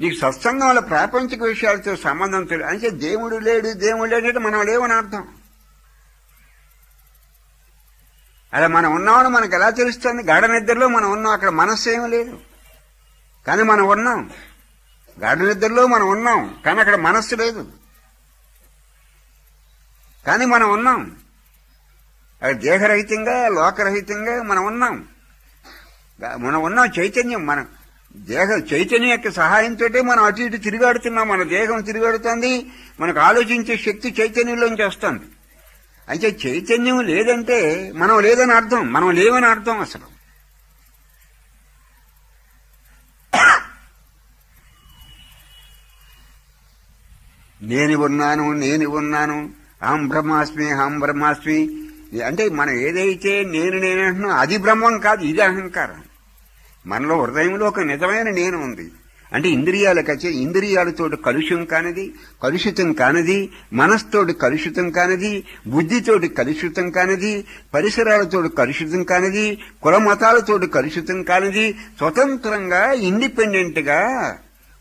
నీకు సత్సంగంలో ప్రాపంచిక విషయాలతో సంబంధం తెలియదు అంటే దేవుడు లేడు దేవుడు లేడంటే మనం లేవని అర్థం. అలా మనం ఉన్నామని మనకు ఎలా తెలుస్తుంది? గాఢ నిద్రలో మనం ఉన్నాం అక్కడ మనస్సు ఏమి లేదు. కానీ మనం ఉన్నాం. గాఢ నిద్రలో మనం ఉన్నాం కానీ అక్కడ మనస్సు లేదు. కానీ మనం ఉన్నాం. అది దేహరహితంగా లోకరహితంగా మనం ఉన్నాం. మనం ఉన్నాం చైతన్యం మనం దేహ చైతన్యం యొక్క సహాయంతో మనం అటు ఇటు తిరిగాడుతున్నాం. మన దేహం తిరిగాడుతుంది. మనకు ఆలోచించే శక్తి చైతన్యంలోంచి వస్తుంది. అయితే చైతన్యం లేదంటే మనం లేదని అర్థం. మనం లేవని అర్థం అసలు. నేను ఉన్నాను నేను ఉన్నాను. అహం బ్రహ్మాస్మి అహం బ్రహ్మాస్మి. అంటే మనం ఏదైతే నేను నేనంటున్నా అది బ్రహ్మం కాదు ఇది అహంకారం. మనలో హృదయంలో ఒక నిజమైన నేను ఉంది. అంటే ఇంద్రియాలకు వచ్చే ఇంద్రియాలతోటి కలుషం కానిది కలుషితం కానిది మనస్తోటి కలుషితం కానిది బుద్ధితోటి కలుషితం కానిది పరిసరాలతోటి కలుషితం కానిది కులమతాలతోటి కలుషితం కానిది స్వతంత్రంగా ఇండిపెండెంట్గా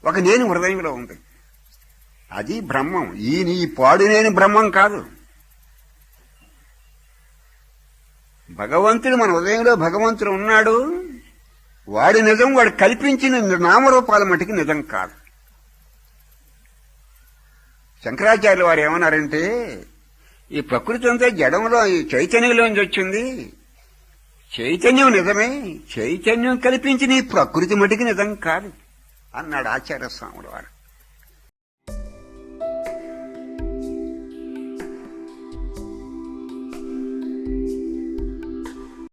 ఒక నేను హృదయంలో ఉంది. అది బ్రహ్మం. ఈ నీ పాడులేని బ్రహ్మం కాదు. భగవంతుడు మన హృదయంలో భగవంతుడు ఉన్నాడు. వాడి నిజం వాడు కల్పించిన నామరూపాల మటుకు నిజం కాదు. శంకరాచార్యులు వారు ఏమన్నారంటే ఈ ప్రకృతి అంతా జడంలో ఈ చైతన్యంలోంచి వచ్చింది. చైతన్యం నిజమే చైతన్యం కల్పించిన ఈ ప్రకృతి మటుకు నిజం కాదు అన్నాడు ఆచార్య స్వాముడు వారు.